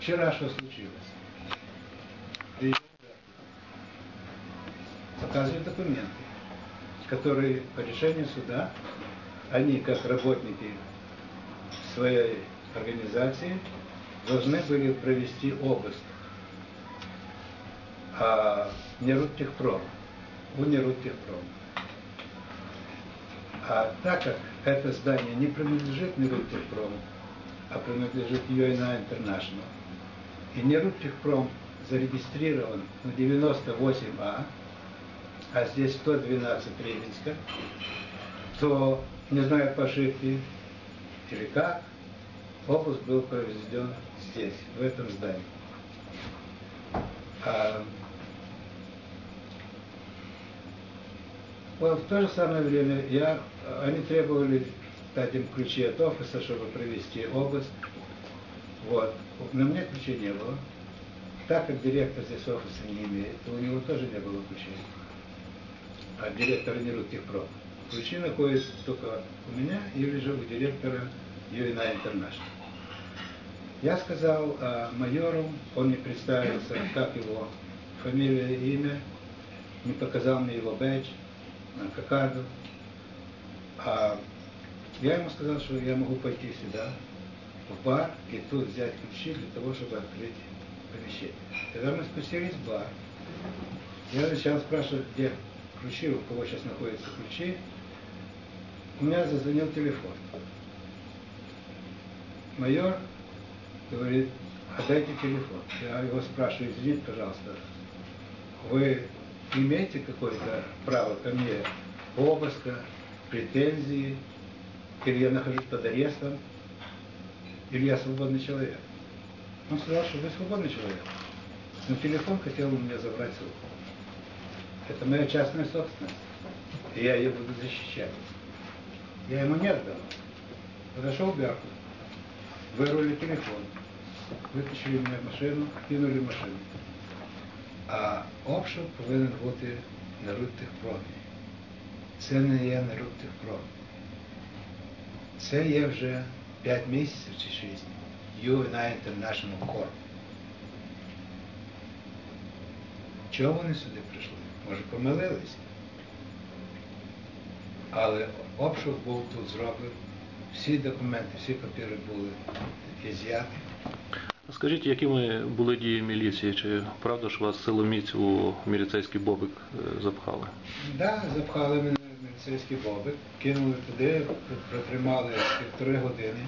Вчера что случилось? Показывают документы, которые по решению суда, они как работники своей организации должны были провести обыск. А Нерудтехпром, у Нерудтехпром. А так как это здание не принадлежит Нерудтехпрому, а принадлежит UNA International, и Нерудтехпром зарегистрирован на 98А, а здесь 112 Ревенска, то, не знаю по ошибке или как, обыск был произведен здесь, в этом здании. А, вот в то же самое время я, они требовали дать им ключи от офиса, чтобы провести обыск. Вот. На мне ключей не было. Так как директор здесь офиса не имеет, то у него тоже не было ключей. А директор не Рудтехпром. Ключи находятся только у меня или же у директора UNA International. Я сказал а, майору, он не представился, как его фамилия и имя, не показал мне его бэдж, а, кокарду. А я ему сказал, что я могу пойти сюда, в бар, и тут взять ключи для того, чтобы открыть помещение. Когда мы спустились в бар, я начал спрашивать, где ключи, у кого сейчас находятся ключи. У меня зазвонил телефон. Майор говорит, отдайте телефон. Я его спрашиваю, извините, пожалуйста, вы имеете какое-то право ко мне обыска, претензии, или я нахожусь под арестом, или я свободный человек? Он сказал, что вы свободный человек. Но телефон хотел у меня забрать с рук. Это моя частная собственность. И я ее буду защищать. Я ему не отдал. Подошел Берку, вырвали телефон, витащили мене в машину, кинули машину. А обшук повинен бути на Рудтехпромі. Це не є на Рудтехпром. Це є вже 5 місяців чи 6. UNI International Corp. Чого вони сюди прийшли? Може помилились? Але обшук був тут зроблений. Всі документи, всі папіри були ізяті. Скажіть, якими були дії міліції? Чи правда ж вас силоміць у міліцейський бобик е, запхали? Да, запхали мене в міліцейський бобик, кинули туди, протримали півтори години.